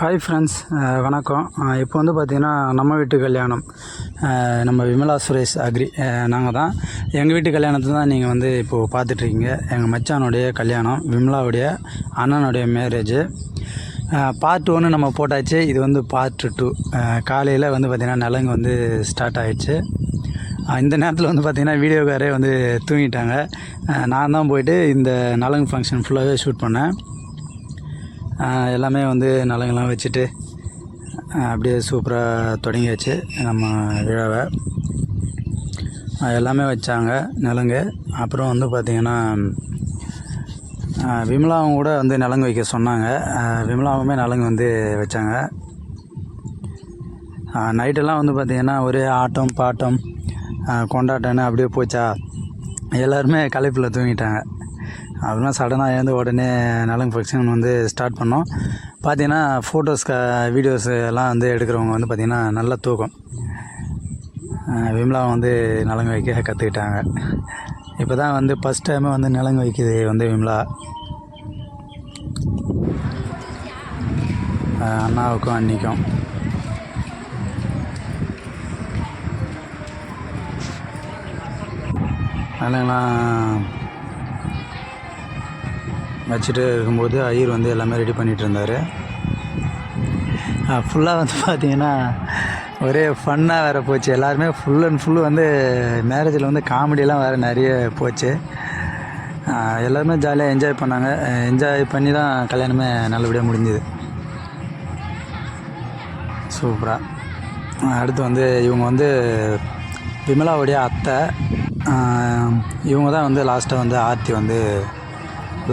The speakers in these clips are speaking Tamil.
ஹாய் ஃப்ரெண்ட்ஸ் வணக்கம். இப்போ வந்து பார்த்திங்கன்னா நம்ம வீட்டு கல்யாணம். நம்ம விமலா சுரேஷ் அக்ரி நாங்கள் தான். எங்கள் வீட்டு கல்யாணத்தை தான் நீங்கள் வந்து இப்போது பார்த்துட்ருக்கீங்க. எங்கள் மச்சானுடைய கல்யாணம் விமலாவுடைய அண்ணனுடைய மேரேஜு பார்ட் ஒன்று நம்ம போட்டாச்சு. இது வந்து பார்ட் டூ காலையில் வந்து பார்த்திங்கன்னா நலங்கு வந்து ஸ்டார்ட் ஆகிடுச்சு இந்த நேரத்தில் வந்து பார்த்திங்கன்னா வீடியோக்காரே வந்து தூங்கிட்டாங்க. நான் தான் போயிட்டு இந்த நலங்கு ஃபங்க்ஷன் ஃபுல்லாகவே ஷூட் பண்ணேன். எல்லாமே வந்து நலங்கெல்லாம் வச்சுட்டு அப்படியே சூப்பராக தொடங்கியாச்சு நம்ம விழாவை. எல்லாமே வச்சாங்க நலங்கு. அப்புறம் வந்து பார்த்திங்கன்னா விமலாவும் கூட வந்து நலங்கு வைக்க சொன்னாங்க. விமலாவுமே நலங்கு வந்து வச்சாங்க. நைட்டெல்லாம் வந்து பார்த்திங்கன்னா ஒரே ஆட்டம் பாட்டம் கொண்டாட்டம்னு அப்படியே போச்சா. எல்லாருமே கலைப்பில் தூங்கிட்டாங்க. அப்படிலாம் சடனாக எழுந்து உடனே நலங்கு ஃபங்க்ஷன் வந்து ஸ்டார்ட் பண்ணோம். பார்த்தீங்கன்னா ஃபோட்டோஸ் வீடியோஸ் எல்லாம் வந்து எடுக்கிறவங்க வந்து பார்த்திங்கன்னா நல்ல தூக்கம். விம்லா விமலா வந்து நலங்கு வைக்க கற்றுக்கிட்டாங்க இப்போ தான் வந்து ஃபஸ்ட் டைமே வந்து நலங்கு வைக்குது வந்து விமலா. அண்ணாவுக்கும் அன்னிக்கும் நலங்கெலாம் வச்சுட்டு இருக்கும்போது ஐயர் வந்து எல்லாமே ரெடி பண்ணிகிட்டு இருந்தார் ஃபுல்லாக வந்து பார்த்தீங்கன்னா ஒரே ஃபன்னாக வேறு போச்சு. எல்லாருமே ஃபுல் அண்ட் ஃபுல்லு வந்து மேரேஜில் வந்து காமெடியெலாம் வேறு நிறைய போச்சு. எல்லாருமே ஜாலியாக என்ஜாய் பண்ணாங்க. என்ஜாய் பண்ணி தான் கல்யாணமே நல்லபடியாக முடிஞ்சுது. சூப்பராக அடுத்து வந்து இவங்க வந்து விமலாவுடைய அத்தை. இவங்க தான் வந்து லாஸ்ட்டாக வந்து ஆர்த்தி வந்து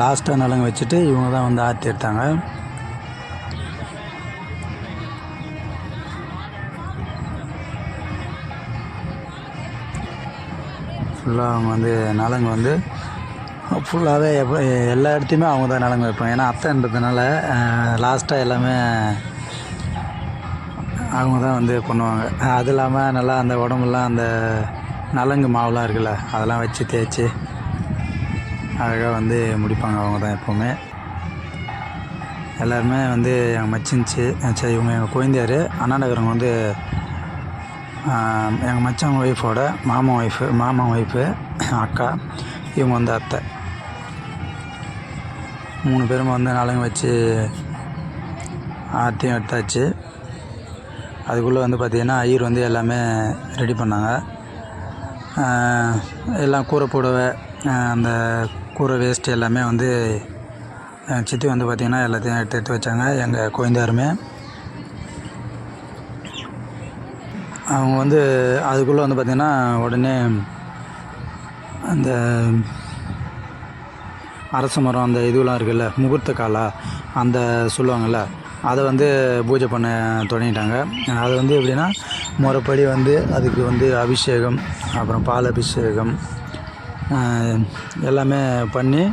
லாஸ்ட்டாக நலங்கு வச்சுட்டு இவங்க தான் வந்து ஆர்த்தி எடுத்தாங்க. ஃபுல்லாக அவங்க வந்து நலங்கு வந்து ஃபுல்லாகவே எப்போ எல்லா இடத்தையுமே அவங்க தான் நலங்கு வைப்பாங்க. ஏன்னா அத்தைன்றதுனால லாஸ்ட்டாக எல்லாமே அவங்க தான் வந்து பண்ணுவாங்க. அது இல்லாமல் நல்லா அந்த உடம்புலாம் அந்த நலங்கு மாவுலாம் இருக்குல்ல அதெல்லாம் வச்சு தேய்ச்சி அழகாக வந்து முடிப்பாங்க அவங்க தான் எப்போவுமே. எல்லாருமே வந்து எங்கள் மச்சின்ச்சு சரி இவங்க எங்கள் குழந்தையார் அண்ணாநகரங்க வந்து எங்கள் மச்சான் ஒய்ஃபோட மாமா ஒய்ஃபு மாமா ஒய்ஃபு அக்கா இவங்க வந்து அத்தை. மூணு பேரும் வந்து நலங்கு வச்சு ஆர்த்தியும் எடுத்தாச்சு. அதுக்குள்ளே வந்து பார்த்திங்கன்னா ஐயர் வந்து எல்லாமே ரெடி பண்ணாங்க. எல்லாம் கூரை புடவை அந்த கூரை வேஸ்ட் எல்லாமே வந்து என் சித்தி வந்து பார்த்திங்கன்னா எல்லாத்தையும் எடுத்து எடுத்து வச்சாங்க. எங்கள் கோயந்தாருமே. அவங்க வந்து அதுக்குள்ளே வந்து பார்த்திங்கன்னா உடனே அந்த அரச மரம் அந்த இதுவெலாம் இருக்குல்ல முகூர்த்த காலா அந்த சொல்லுவாங்கள்ல அதை வந்து பூஜை பண்ண தொடங்கிட்டாங்க. அது வந்து எப்படின்னா முறைப்படி வந்து அதுக்கு வந்து அபிஷேகம் அப்புறம் பால் அபிஷேகம் எல்லாமே பண்ணி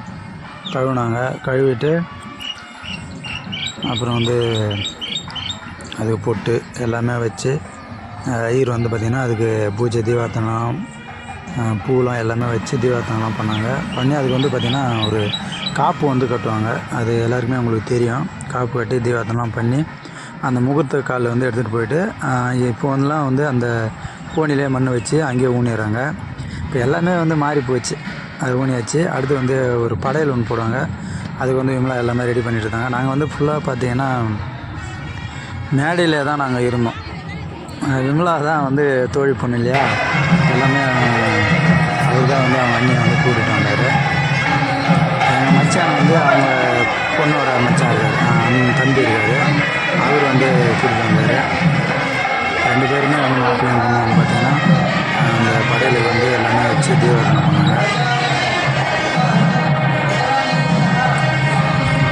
கழுவுனாங்க. கழுவிட்டு அப்புறம் வந்து அதுக்கு பொட்டு எல்லாமே வச்சு ஐயர் வந்து பார்த்திங்கன்னா அதுக்கு பூஜை தீபார்த்தனம் பூலாம் எல்லாமே வச்சு தீபார்த்தனம்லாம் பண்ணாங்க. பண்ணி அதுக்கு வந்து பார்த்திங்கன்னா ஒரு காப்பு வந்து கட்டுவாங்க. அது எல்லாருக்குமே அவங்களுக்கு தெரியும். காப்பு கட்டி தீபார்த்தனம்லாம் பண்ணி அந்த முகூர்த்த காலில் வந்து எடுத்துகிட்டு போயிட்டு இப்போ வந்துலாம் வந்து அந்த கோணிலே மண் வச்சு அங்கேயே ஊனிடுறாங்க. இப்போ எல்லாமே வந்து மாறி போச்சு. அது ஊனியாச்சு. அடுத்து வந்து ஒரு படையல் ஒன்று போடுவாங்க. அதுக்கு வந்து இவங்களாம் எல்லாமே ரெடி பண்ணிட்டு இருந்தாங்க. நாங்கள் வந்து ஃபுல்லாக பார்த்தீங்கன்னா மேடையில் தான் நாங்கள் இருந்தோம். விமலா தான் வந்து தோழி பொண்ணு இல்லையா? எல்லாமே அவர் தான் வந்து அவங்க அண்ணியை வந்து கூட்டிகிட்டு வந்தார். எங்கள் மச்சான் வந்து அவங்க பொண்ணோட மச்சான் இருக்கார். அண்ணன் தம்பி இருக்கார். அவர் வந்து கூட்டிகிட்டு வந்தார். ரெண்டு பேருமே வந்து மாப்பிள்ளை வந்து பார்த்தீங்கன்னா அந்த படையில் வந்து எல்லாமே வச்சு தீவிரம் பண்ணாங்க.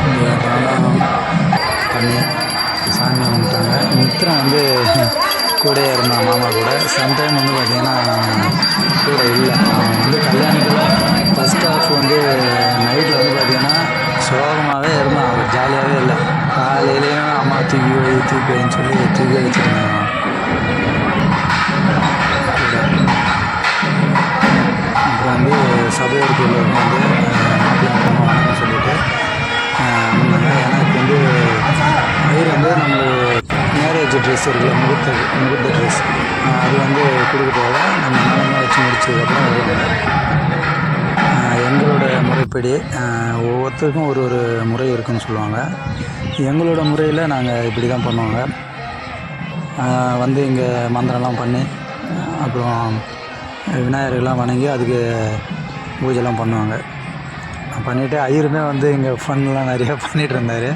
இந்த பண்ணி சாமி கும்பிட்டாங்க மித்திரம் வந்து கூட இருந்தான் மாமா கூட. சம்டைம் வந்து பார்த்திங்கன்னா கூட இல்லை. அவன் வந்து கல்யாணத்தில் ஃபஸ்ட் ஆஃப் வந்து நைட்டில் வந்து பார்த்திங்கன்னா சோகமாகவே இருந்தான். அவர் ஜாலியாகவே இல்லை. காலையிலேயும் அம்மா தூக்கி வை தூக்கி வைன்னு சொல்லி தூக்கி வச்சுருந்தாங்க அப்புறம் வந்து சபையோருக்கு எல்லோருக்கும் வந்து மாப்பிள்ளை வணக்கம் சொல்லிட்டு எனக்கு வந்து ஐயர் வந்து நம்ம மேரேஜ் ட்ரெஸ் இருக்குல்ல முகூர்த்த முகூர்த்த ட்ரெஸ் அது வந்து கொடுக்குறதால நம்ம மனமாக வச்சு முடிச்சதுக்கப்புறம் எங்களோட முறைப்படி ஒவ்வொருத்தருக்கும் ஒரு ஒரு முறை இருக்குன்னு சொல்லுவாங்க. எங்களோட முறையில் நாங்கள் இப்படி தான் பண்ணுவாங்க வந்து இங்கே மந்திரம்லாம் பண்ணி அப்புறம் விநாயகர்லாம் வணங்கி அதுக்கு பூஜைலாம் பண்ணுவாங்க. பண்ணிவிட்டு ஐயருமே வந்து இங்கே ஃபன்லாம் நிறையா பண்ணிகிட்டு இருந்தார்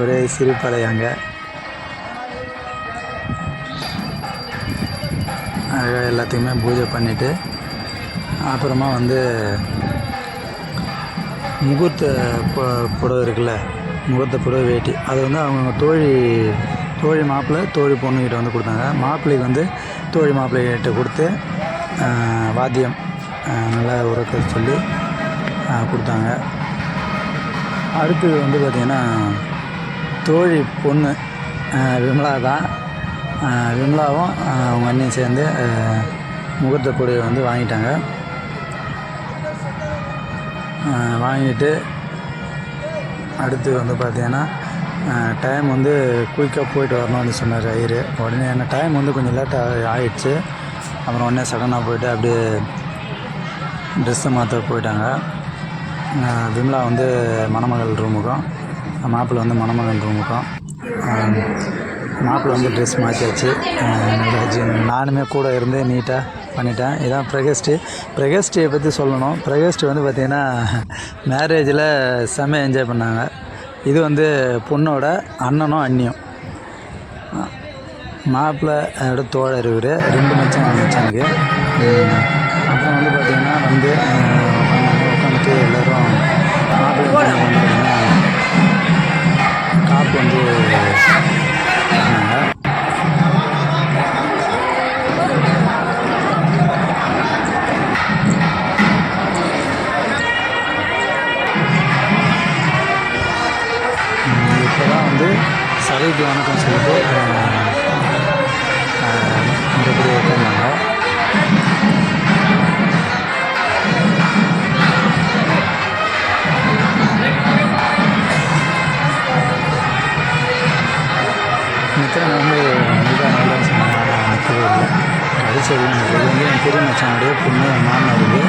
ஒரே சிரிப்பலை அங்கே. அழகாக எல்லாத்தையுமே பூஜை பண்ணிவிட்டு அப்புறமா வந்து முகூர்த்த புடவை இருக்குல்ல முகூர்த்த புடவை வேட்டி. அது வந்து அவங்க தோழி தோழி மாப்பிள்ளை தோழி பொண்ணுக்கிட்ட வந்து கொடுத்தாங்க. மாப்பிள்ளைக்கு வந்து தோழி மாப்பிள்ளைகிட்ட கொடுத்து வாத்தியம் நல்லா உறக்க சொல்லி கொடுத்தாங்க. அடுத்தது வந்து பார்த்திங்கன்னா தோழி பொண்ணு விமலா தான். விமலாவும் அவங்க அண்ணியும் சேர்ந்து முகூர்த்த கொடியை வந்து வாங்கிட்டாங்க. வாங்கிட்டு அடுத்து வந்து பார்த்தீங்கன்னா டைம் வந்து குயிக்காக போயிட்டு வரணும்னு சொன்னார் ஐயர். உடனே என்ன டைம் வந்து கொஞ்சம் லேட்டாக ஆயிடுச்சு. அப்புறம் உடனே சடனாக போயிட்டு அப்படியே ட்ரெஸ்ஸை மாற்ற போயிட்டாங்க. விமலா வந்து மணமகள் ரூமுக்கும் மாப்பிள்ளை வந்து மணமகள் ரூமுக்கும் ஆஹ், மாப்பிள்ளை வந்து ட்ரெஸ் மாற்றியாச்சு நானுமே கூட இருந்து நீட்டாக பண்ணிட்டேன். இதான் பிரகஸ்டி. பிரகஸ்டியை பற்றி சொல்லணும். பிரகஸ்டி வந்து பார்த்திங்கன்னா மேரேஜில் செம்ம என்ஜாய் பண்ணாங்க. இது வந்து பொண்ணோட அண்ணனும் அண்ணியும் மாப்பிள்ளையோட தோழர் இவர். ரெண்டு மச்சான் மச்சானுக்கு. அப்புறம் வந்து பார்த்திங்கன்னா வந்து சபைக்கு வணக்கம் சொல்லிட்டு மறுபடியும் உட்காந்தாங்க மித்திரன் வந்து மிக நல்லா சொன்னாங்க நிற்கவே இல்லை. அடிச்சது எனக்கு இது வந்து என் பெரிய மச்சானுடைய பொண்ணு என் மாமனாருக்கு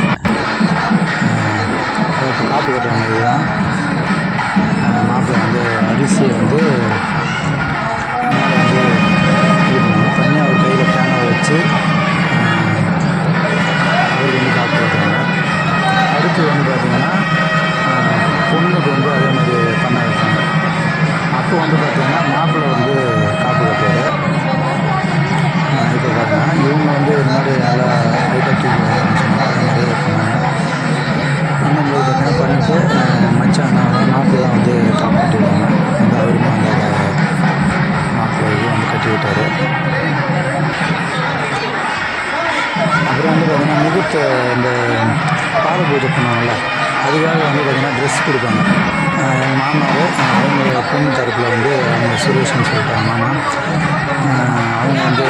இப்போ காப்பு கட்டுவாங்க இதுதான். மாப்பிள்ளை வந்து அரிசியை வந்து வந்து இது பண்ணுவாங்க. பண்ணி அவர் கையில் தேங்காய் வச்சு ஆஹ் அவருக்கு வந்து காப்பாற்றுறாங்க அடுத்து வந்து பார்த்திங்கன்னா பொண்ணுக்கு வந்து அதே மாதிரி பண்ண வைப்பாங்க அப்போ வந்து பார்த்திங்கன்னா மாப்பிள்ளை வந்து காப்பு கட்டுவார் இப்போ பார்த்தீங்கன்னா இவங்க வந்து இது மாதிரி நல்லா ஹைட்டாக தூக்கி சொன்னாங்க அது மாதிரி பண்ணுவாங்க பண்ணும்போது பார்த்திங்கன்னா பண்ணிவிட்டு மச்சான் மாப்பிள்ளை தான் வந்து காப்பாற்றுவாங்க முகூர்த்த இந்த பாத பூஜை பண்ணுவாங்கள்ல அதுக்காக வந்து பார்த்திங்கன்னா ட்ரெஸ் கொடுப்பாங்க. எங்கள் மாமாவும் அவங்க பொண்ணு தரப்பில் வந்து அவங்க சுரேஷ்னு சொல்லிட்டாங்க மாமா. அவங்க வந்து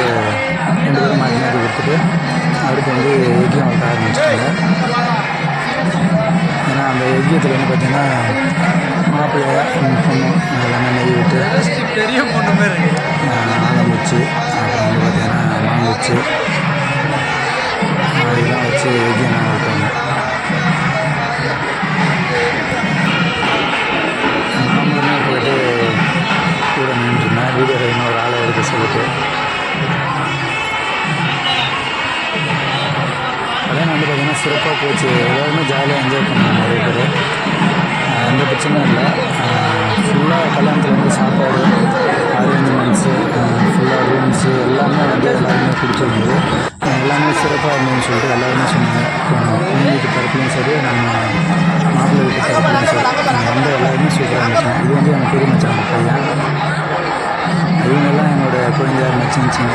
ரெண்டு பேரும் மாற்றி மாற்றி கொடுத்துட்டு அடுத்து வந்து எக்கியம் வைக்க ஆரம்பிச்சிட்டாங்க. ஏன்னா அந்த எக்கியத்தில் வந்து பார்த்திங்கன்னா மாப்பிள்ளை பொண்ணு எல்லாமே நெய் விட்டு பெரிய பொண்ணு ஆரம்பிச்சு அப்புறம் வந்து பார்த்திங்கன்னா மாங்குச்சு இதெல்லாம் வச்சு எக்கியம் இருக்காங்க நாமளுமே போயிட்டு கூட நின்றுருந்தேன் வீடியோ இன்னொரு ஆளை எடுக்க சொல்லிட்டு கல்யாணம் வந்து பார்த்திங்கன்னா சிறப்பாக போச்சு எல்லாருமே ஜாலியாக என்ஜாய் பண்ணாங்க நிறைய பேர் எந்த பிரச்சனையும் இல்லை ஃபுல்லாக கல்யாணத்தில் வந்து சாப்பாடு அரேஞ்ச்மெண்ட்ஸு ஃபுல்லாக ரூம்ஸு எல்லாமே வந்து எல்லாருமே பிடிச்சிருந்தது எல்லாமே சிறப்பாக இருந்ததுன்னு சொல்லிட்டு எல்லாருமே சொன்னாங்க. பொண்ணு வீட்டு தரப்புலையும் சரி நம்ம மாப்பிள்ளை வீட்டு தரப்புலையும் சரி. ஆஹ் வந்து எல்லாருமே சூப்பராக இருந்துச்சு இது வந்து எனக்கு பெரிய மச்சான் பையன் இவங்கெல்லாம் என்னோட குழந்தையார் மச்சிருந்துச்சிங்க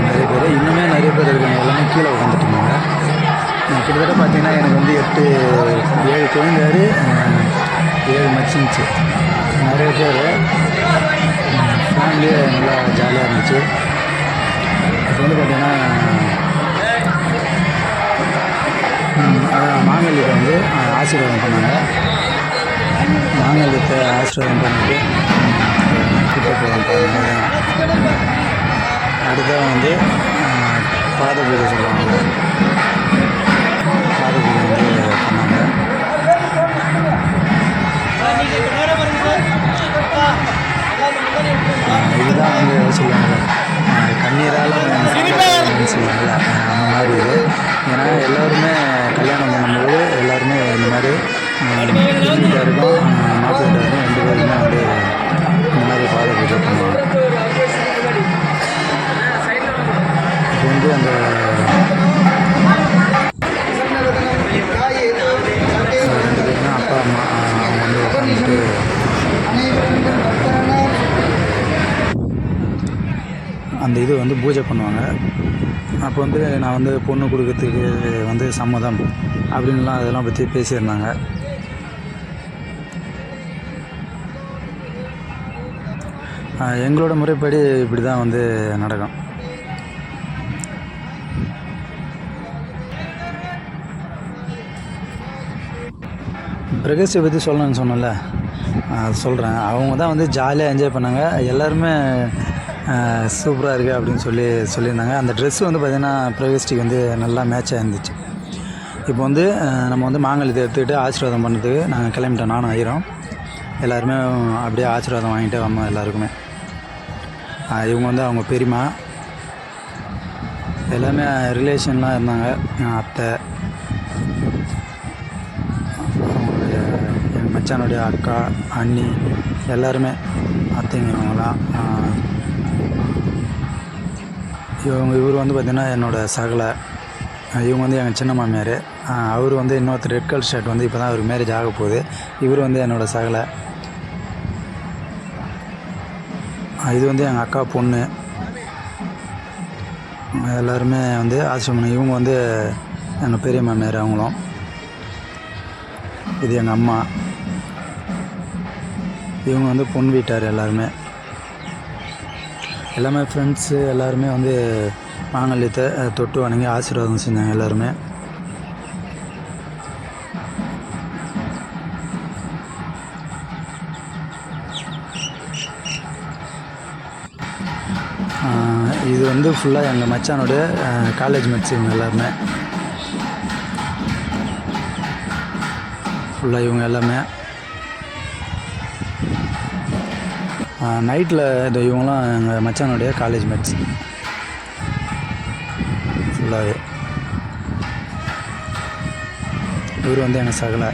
நிறைய பேர். இன்னுமே நிறைய பேர் இருக்காங்க. எல்லாமே கீழே உட்காந்துட்டு இருந்தாங்க கிட்டத்தட்ட பார்த்தீங்கன்னா எனக்கு வந்து எட்டு ஏழு குழந்தையார் ஏழு மச்சிருந்துச்சு நிறைய பேர். ஃபேமிலியே நல்லா ஜாலியாக இருந்துச்சு. இப்போ வந்து பார்த்தீங்கன்னா மாங்கல்யத்தை வந்து ஆசீர்வாதம் பண்ணாங்க. மாங்கல்யத்தை ஆசீர்வாதம் பண்ணிட்டு கிட்ட போகலாம் அடுத்தது வந்து பாத பூஜை சொல்லுவாங்க. பாத பூஜை வந்து பண்ணாங்க. இதுதான் வந்து சொல்லுவாங்க. ஆஹ், கண்ணீரால் சொல்லுவாங்கல்ல. ஆஹ், மாதிரி இது ஏன்னா எல்லோருமே கல்யாணம் பண்ணும்போது எல்லாருமே இந்த மாதிரி வீட்டுக்காருக்கும் மாப்பிள்ளாருக்கும் ரெண்டு பேருமே வந்து இந்த மாதிரி பாத பூஜை பண்ணுவாங்க இப்போ வந்து அந்த ரெண்டு பேருமே அப்பா அம்மா அவங்க வந்து உட்காந்துட்டு அந்த இது வந்து பூஜை பண்ணுவாங்க. அப்போ வந்து நான் வந்து பொண்ணு கொடுக்கறதுக்கு வந்து சம்மதம் அப்படின்லாம் அதெல்லாம் பற்றி பேசியிருந்தாங்க. எங்களோட முறைப்படி இப்படி தான் வந்து நடக்கும். பிரகேஷை பற்றி சொல்லணும்னு சொன்னல சொல்கிறேன் அவங்க தான் வந்து ஜாலியாக என்ஜாய் பண்ணாங்க. எல்லாருமே சூப்பராக இருக்குது அப்படின்னு சொல்லி சொல்லியிருந்தாங்க. அந்த ட்ரெஸ்ஸு வந்து பார்த்திங்கன்னா பிரகேஷ்டிக்கு வந்து நல்லா மேட்சாக இருந்துச்சு இப்போ வந்து நம்ம வந்து மாங்கல்யத்தை எடுத்துக்கிட்டு ஆசீர்வாதம் பண்ணுறதுக்கு நாங்கள் கிளம்பிட்டோம். நானும் ஐயரும். எல்லாருமே அப்படியே ஆசீர்வாதம் வாங்கிட்டு வந்தோம் எல்லாருக்குமே. இவங்க வந்து அவங்க பெரியம்மா. எல்லாமே ரிலேஷன்லாம் இருந்தாங்க. என் அத்தை. அவங்களுடைய என் மச்சானுடைய அக்கா அண்ணி எல்லாருமே. அத்தைங்க அவங்களாம் இவங்க இவர் வந்து பார்த்திங்கன்னா என்னோடய சகலை இவங்க வந்து எங்கள் சின்ன மாமியார். அவர் வந்து இன்னொருத்தர் ரெட் கலர் ஷர்ட் வந்து இப்போ தான் அவருக்கு மேரேஜ் ஆக போகுது. இவர் வந்து என்னோடய சகலை. இது வந்து எங்கள் அக்கா பொண்ணு. எல்லாருமே வந்து ஆசிரமம் இவங்க வந்து எங்கள் பெரிய மாமியார் அவங்களும். இது எங்கள் அம்மா. இவங்க வந்து பொன் வீட்டார் எல்லாருமே. எல்லாமே ஃப்ரெண்ட்ஸு எல்லாருமே வந்து மாங்கல்யத்தை தொட்டு வணங்கி ஆசீர்வாதம் செஞ்சாங்க எல்லாருமே. இது வந்து ஃபுல்லாக எங்கள் மச்சானோட காலேஜ் மேட்ச் இவங்க எல்லாருமே. ஃபுல்லாக இவங்க எல்லாமே நைட்டில் இந்த இவங்களாம் எங்கள் மச்சானுடைய காலேஜ் மேட்ச் ஃபுல்லாகவே இவர் வந்து எங்கள் சகலை.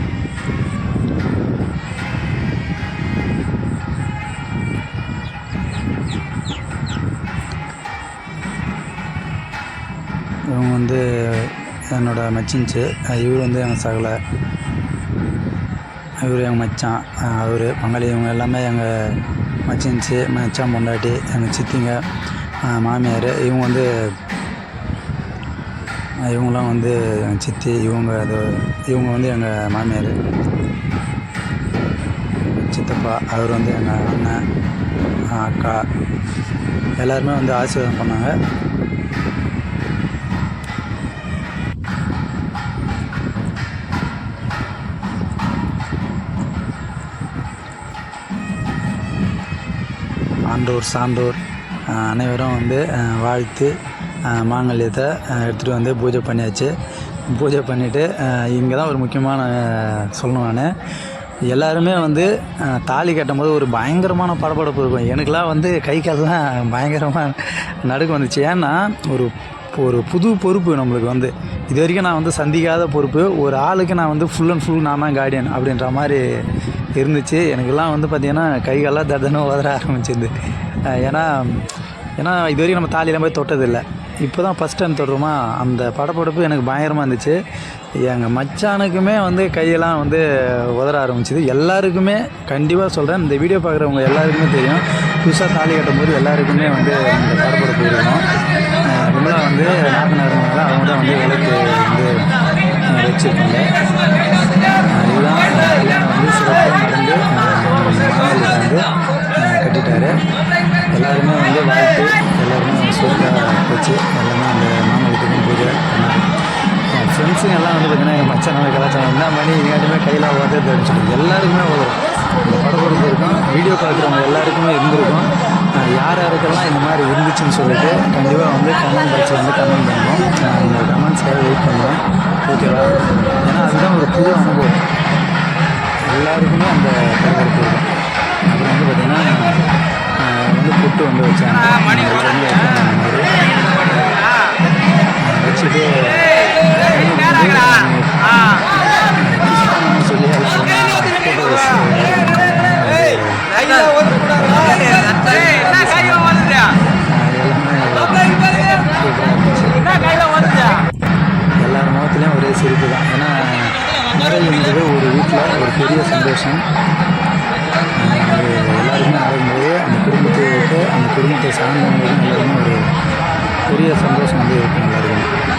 இவங்க வந்து என்னோட மச்சின்ச்சு. இவர் வந்து எங்கள் சகலை. இவர் எங்கள் மச்சான். அவர் பங்காளி இவங்க எல்லாமே எங்கள் மச்சின்ச்சு மச்சான் பொண்டாட்டி எங்கள் சித்திங்க மாமியார் இவங்க வந்து இவங்களாம் வந்து எங்கள் சித்தி இவங்க அது இவங்க வந்து எங்கள் மாமியார். சித்தப்பா அவர் வந்து எங்கள் அண்ணன் அக்கா எல்லாருமே வந்து ஆசீர்வாதம் பண்ணாங்க. ஆண்டோர் சான்றோர் அனைவரும் வந்து வாழ்த்து மாங்கல்யத்தை எடுத்துகிட்டு வந்து பூஜை பண்ணியாச்சு. பூஜை பண்ணிவிட்டு இங்கே தான் ஒரு முக்கியமான சொல்லணும் நான். எல்லாருமே வந்து தாலி கட்டும்போது ஒரு பயங்கரமான படபடப்பு இருக்கும். எனக்கெலாம் வந்து கை கால்லாம் பயங்கரமாக நடுக்கு வந்துச்சு. ஏன்னா ஒரு ஒரு புது பொறுப்பு நம்மளுக்கு வந்து. இது வரைக்கும் நான் வந்து சந்திக்காத பொறுப்பு ஒரு ஆளுக்கு நான் வந்து ஃபுல் அண்ட் ஃபுல் நான் தான் கார்டியன் அப்படின்ற மாதிரி இருந்துச்சு. எனக்கெல்லாம் வந்து பார்த்திங்கன்னா கைகாலாம் தடனும் உதற ஆரம்பிச்சிருந்து ஏன்னா ஏன்னா இது வரைக்கும் நம்ம தாலியெல்லாம் போய் தொட்டதில்லை. இப்போ தான் ஃபஸ்ட் டைம் தொடுறோமா? அந்த படப்படப்பு எனக்கு பயங்கரமாக இருந்துச்சு. எங்கள் மச்சானுக்குமே வந்து கையெல்லாம் வந்து உதற ஆரம்பிச்சிது. எல்லாருக்குமே கண்டிப்பாக சொல்கிறேன் இந்த வீடியோ பார்க்குறவங்க எல்லாருக்குமே தெரியும். புதுசாக தாலி கட்டும்போது எல்லாருக்குமே வந்து அந்த படப்படப்பு இருக்கும். அஹ் வந்து வந்து இருக்காங்க அவங்க தான் வந்து விளக்கு வந்து வச்சுருக்காங்க. வச்சிருக்காங்க கல்யாணம் வந்து சிறப்பாக நடந்து மாங்கல்யத்தை வந்து கட்டிட்டாரு. எல்லாருமே வந்து வாழ்த்து எல்லாருமே சூப்பராக வச்சு எல்லாமே அந்த மாங்கல்யத்துக்கும் பூஜை பண்ணாங்க. என் ஃப்ரெண்ட்ஸுங்க எல்லாம் வந்து பார்த்தீங்கன்னா எங்கள் மச்சான கலாச்சாரம் என்ன பண்ணி இங்காட்டுமே கையில் உதறது தெரிஞ்சுட்டு எல்லாருக்குமே உதவும் இந்த படப்படப்பு இருக்கும். வீடியோ பார்க்குறவங்க எல்லாருக்குமே இருந்திருக்கும். யார் யாருக்கெல்லாம் இந்த மாதிரி இருந்துச்சுன்னு சொல்லிட்டு கண்டிப்பாக வந்து கமெண்ட் பாக்ஸில் வந்து கமெண்ட் பண்ணணும் நான் இந்த கமெண்ட்ஸ்க்காக வெயிட் பண்ணுவேன். ஓகேவா ஏன்னா அதுதான் ஒரு புது அனுபவம். எல்லாருக்குமே அந்த கருத்து இருக்கும் அப்புறம் வந்து பார்த்திங்கன்னா வந்து புட்டு வந்து வச்சாங்க வச்சுட்டு சொல்லி எல்லார் முகத்துலேயும் ஒரே சிரிப்பு தான். ஏன்னா மேரேஜ்ன்றது ஒரு வீட்டில் ஒரு பெரிய சந்தோஷம். எல்லாருமே நடக்கும்போது அந்த குடும்பத்துக்கு அந்த குடும்பத்தை சார்ந்தவங்களுக்கு எல்லாருமே ஒரு பெரிய சந்தோஷம் வந்து இருக்கும் எல்லாருக்கும்.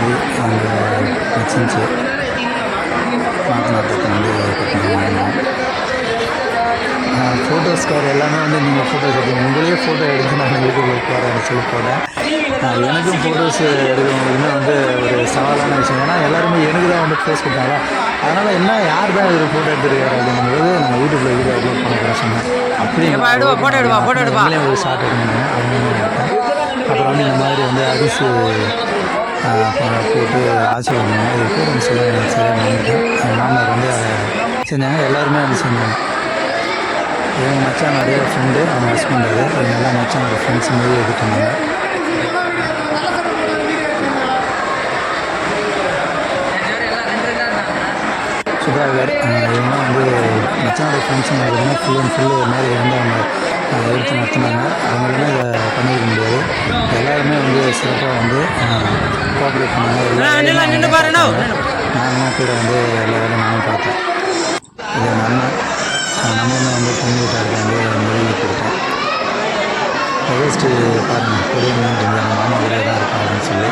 பாரதி அவங்க வச்சிருந்துச்சு நாத்தனாட்டத்தை வந்து கட்டினாங்க ஃபோட்டோஸ்கார் எல்லாமே வந்து நீங்கள் ஃபோட்டோஸ் எடுத்து உங்களையே ஃபோட்டோ எடுத்து நான் யூடியூப்பில் போகிறேன் சொல்லி ஆஹ் எனக்கும் ஃபோட்டோஸ் எடுக்கிறவங்களுக்குமே வந்து ஒரு சவாலான விஷயம். ஏன்னா எல்லாருமே எனக்கு தான் வந்து போஸ்ட் கொடுத்தாங்க அதனால் என்ன யார் தான் இவர் ஃபோட்டோ எடுத்துருக்காரு அப்படிங்கும்போது நான் யூடியூப்பில் வீடியோ அப்லோட் பண்ண போகிறேன் சொன்னேன். அப்படி. ஒரு ஷார்ட் எடுக்கணும் அவங்க அப்புறம் வந்து இந்த மாதிரி வந்து அரிசி போட்டு ஆசீர்வாதம் இது பேர் சொல்ல எனக்கு சரியாக மறந்துட்டேன் எங்கள் மாமனார் வந்து அதை செஞ்சாங்க. எல்லாருமே வந்து செஞ்சாங்க. எங்கள் மச்சான் ஃப்ரெண்டு அவங்க ஹஸ்பண்ட் அது. அவங்க எல்லாம் மச்சானோட ஃப்ரெண்ட்ஸ் மாதிரி எடுத்துட்டு வந்தாங்க சுதாகர் ஆஹ் வந்து மச்சானோட ஃப்ரெண்ட்ஸ் பார்த்தீங்கன்னா ஃபுல் அண்ட் ஃபுல்லு மாதிரி வந்து அவங்க எடுத்து நடத்துனாங்க அவங்களுமே இதை பண்ணிக்க முடியாது. எல்லாருமே வந்து சிறப்பாக வந்து கோஆப்ரேட் பண்ணாங்க. நானும் கூட வந்து எல்லா வேலையும் நானும் பார்த்தேன். இது நம்ம நம்மளுமே வந்து பொண்ணு வீட்டாருக்கு வந்து மொழி கொடுத்தோம். ஃபஸ்ட்டு பாருங்கள் பெரிய மீன் எங்கள் மாமா கூட தான் இருக்கா அப்படின்னு சொல்லி.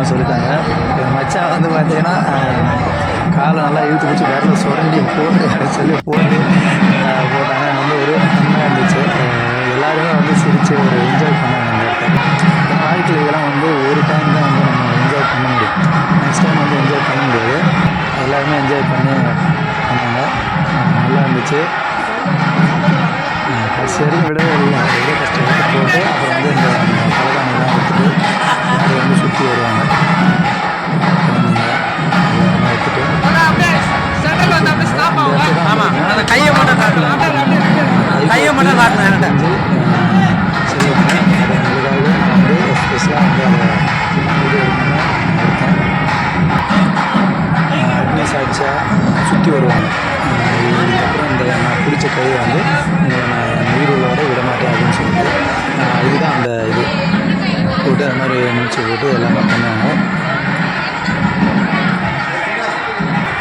விடக்கூடாதுன்னு சொல்லிட்டாங்க. என் மச்சான் வந்து பார்த்தீங்கன்னா காலை நல்லா இழுத்து பிடிச்சி விரல சுரண்டி போட்டு சொல்லி போட்டு போட்டாங்க. அங்க வந்து ஒரு அண்ணா இருந்துச்சு. எல்லாருமே வந்து சிரித்து ஒரு என்ஜாய் பண்ணாங்க அந்த வாழ்க்கையில் இதெல்லாம் வந்து ஒரு டைம் தான் வந்து நம்ம என்ஜாய் பண்ண முடியும். நெக்ஸ்ட் டைம் வந்து என்ஜாய் பண்ண முடியாது. எல்லாருமே என்ஜாய் பண்ணி பண்ணாங்க. நல்லா இருந்துச்சு. கடைசி வரைக்கும் விடவே இல்லை. எவ்வளோ கஷ்டப்பட்டு போட்டு அப்புறம் வந்து இந்த பலகானெல்லாம் அதை வந்து சுற்றி வருவாங்க. கையை மட்டும் கையை மட்டும் காட்டணும் ஸ்பெஷலாக வந்து அதை அக்னி சாட்சியாக சுற்றி வருவாங்க. இதுக்கப்புறம் இந்த நான் பிடிச்ச கையை வந்து நான் உயிர் உள்ளவரை விட மாட்டேன் அப்படின்னு சொல்லிட்டு இதுதான் அந்த இது. போட்டு அது மாதிரி முடிச்சு போட்டு எல்லாமே பண்ணுவாங்க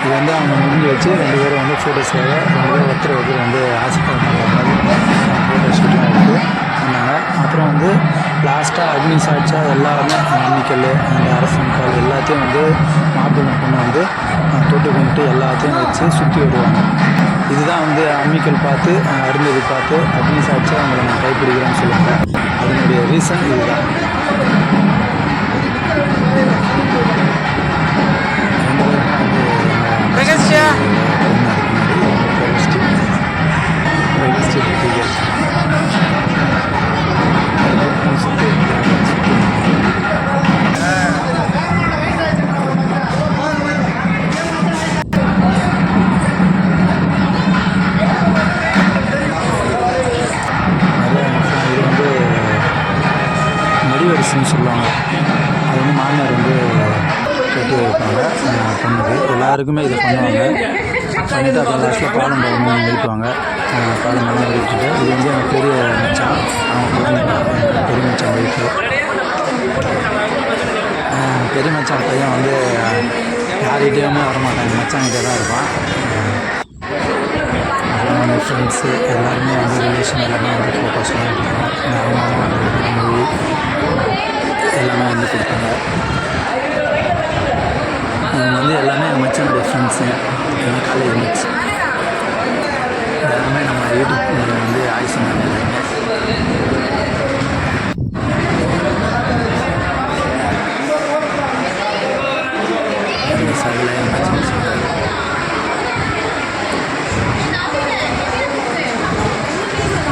இது வந்து அவங்க முடிஞ்சு வச்சு ரெண்டு பேரும் வந்து ஃபோட்டோஸ்க்காக ரெண்டு பேரும் ஒருத்தர் ஒருத்தர் வந்து ஆசீர்வாதம் மாதிரி ஃபோட்டோ ஷூட்லாம் எடுத்து பண்ணாங்க அப்புறம் வந்து லாஸ்ட்டாக அக்னி சாட்சா எல்லாருமே அம்மிக்கல் அந்த அரசன் கால் எல்லாத்தையும் வந்து மாப்பிள்ளை பொண்ணு வந்து தொட்டு கொண்டு எல்லாத்தையும் வச்சு சுற்றி வருவாங்க. இதுதான் வந்து அம்மிக்கல் பார்த்து அஹ், பார்த்து அக்னி சாட்சா அவங்களை நான் கைப்பிடிக்கிறேன்னு சொல்லுவாங்க. அதனுடைய ரீசன் இதுதான். ரெண்டு பேருமே வந்து எங்க பிரகாஷ்யா அப்புறம் லாஸ்ட்டில் பாலம் பழம் ஊற்றுவாங்க பாலம் பழம் ஊற்றிட்டு இது வந்து எங்கள் பெரிய மச்சான். அவங்க குழந்தைங்க பெரிய மச்சான் ஒய்ஃபு பெரிய மச்சான் பையன் வந்து யார்கிட்டயுமே வரமாட்டாங்க மச்சாங்கிட்ட தான் இருப்பான். அப்புறம் வந்து ஃப்ரெண்ட்ஸு எல்லாருமே வந்து ரிலேஷன் எல்லாமே வந்து ஃபோட்டோஸ்லாம் எடுத்தாங்க அவங்க மூவி எல்லாமே வந்து கொடுத்தாங்க இவங்க வந்து எல்லாமே எங்கள் மச்சானுடைய ஃப்ரெண்ட்ஸு எங்கள் காலேஜ் மேட்ஸ் எல்லாமே நம்ம யூடியூப் வந்து ஆய் சொன்னாங்க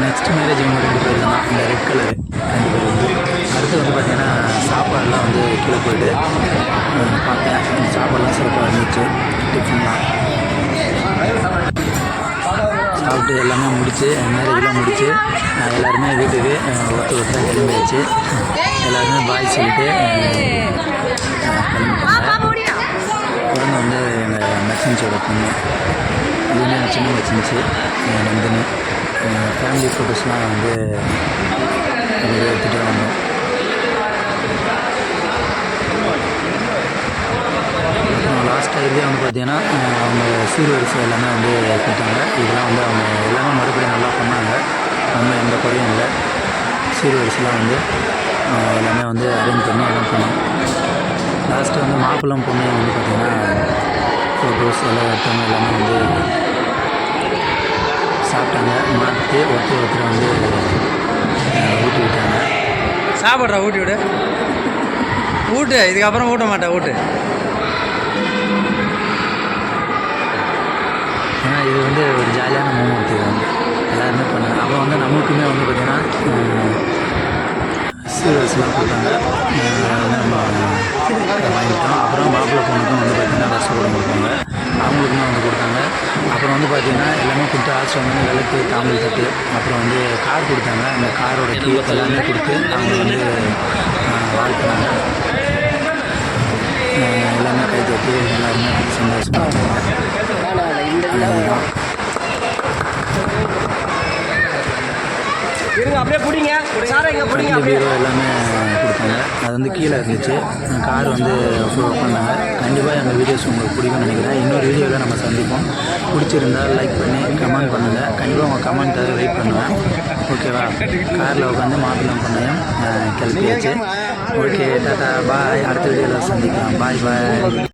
நெக்ஸ்ட் மேரேஜ் இவங்க ரெண்டு பேர் தான் இந்த ரெட் கலரு ரெண்டு பேர் வந்து அடுத்து வந்து பார்த்தீங்கன்னா சாப்பாடுலாம் வந்து கீழே போயிட்டு பார்த்தேன் இந்த சாப்பாடுலாம் சிறப்பாக இருந்துச்சு டிஃபன்லாம் சாப்பிட்டு எல்லாமே முடிச்சு மேரேஜ்லாம் முடிச்சு எல்லாருமே வீட்டுக்கு ஒருத்தர் ஒருத்தர் கிளம்பியாச்சு. எல்லாருமே பாய் சொல்லிட்டு குழந்தை வந்து எங்கள் மெசன்ஸோட பொண்ணு இதுவுமே சின்ன மெசன்ஸு நந்தினி ஃபேமிலி ஃபோட்டோஸ்லாம் வந்து எடுத்துகிட்டு வந்தோம். அப்புறம் இதுலேயே வந்து பார்த்தீங்கன்னா அவங்க சீர்வரிசை எல்லாமே வந்து கொடுத்தாங்க. இதெல்லாம் வந்து அவங்க எல்லாமே மறுபடியும் நல்லா பண்ணாங்க. ஒன்றும் எந்த குறையும் இல்லை. சீர்வரிசைலாம் வந்து எல்லாமே வந்து அரேஞ்ச் பண்ணி எல்லாம் பண்ணோம். லாஸ்ட்டு வந்து மாப்பிள்ளம் பொண்ணையும் வந்து பார்த்திங்கன்னா ஃபோட்டோஸ் எல்லாம் எடுத்தவங்க எல்லாமே வந்து சாப்பிட்டாங்க. மாற்றி ஒருத்தர் ஒருத்தர் வந்து ஊட்டி விட்டாங்க. சாப்பிட்றா ஊட்டி விடு. ஊட்டு இதுக்கப்புறம் ஊட்ட மாட்டேன் ஊட்டு. இது வந்து ஒரு ஜாலியான மூமெண்ட் இது வந்து. எல்லாருமே பண்ணாங்க. அப்புறம் வந்து நமக்குமே வந்து பார்த்திங்கன்னா சீரியல்ஸ்லாம் கொடுத்தாங்க. நம்ம வாங்கிட்டோம் அப்புறம் மாப்பிள்ளை பொண்ணுக்கும் வந்து பார்த்திங்கன்னா ரசகுடம் கொடுத்தாங்க. அவங்களுக்குமே வந்து கொடுத்தாங்க. அப்புறம் வந்து பார்த்திங்கன்னா எல்லாமே கொடுத்து ஆச்சு. வந்து விளக்கு தாமல் தட்டு அப்புறம் வந்து கார் கொடுத்தாங்க. அந்த காரோட கீழே எல்லாமே கொடுத்து அவங்க வந்து அஹ், வாழ்த்துனாங்க. எல்லாமே கை தட்டி எல்லாருமே சந்தோஷமாக இருந்தாங்க இருங்க அப்படியே பிடிங்க. பிடிங்க எல்லாமே கொடுத்தாங்க. அது வந்து கீழே இருந்துச்சு. கார் வந்து அப்ரூவ் பண்ணாங்க. கண்டிப்பாக எங்கள் வீடியோஸ் உங்களுக்கு பிடிக்கும்னு நினைக்கிறேன். இன்னொரு வீடியோவில் நம்ம சந்திப்போம். பிடிச்சிருந்தா லைக் பண்ணி கமெண்ட் பண்ணுங்கள் கண்டிப்பாக உங்கள் கமெண்ட்டை வெயிட் பண்ணுவேன் ஓகேவா காரில் உட்காந்து மாப்பிள்ளை பொண்ணையும் அஹ், கிளப்பியாச்சு. ஓகே டாட்டா பாய் அடுத்த வீடியோவில் சந்திக்கலாம். பாய் பாய்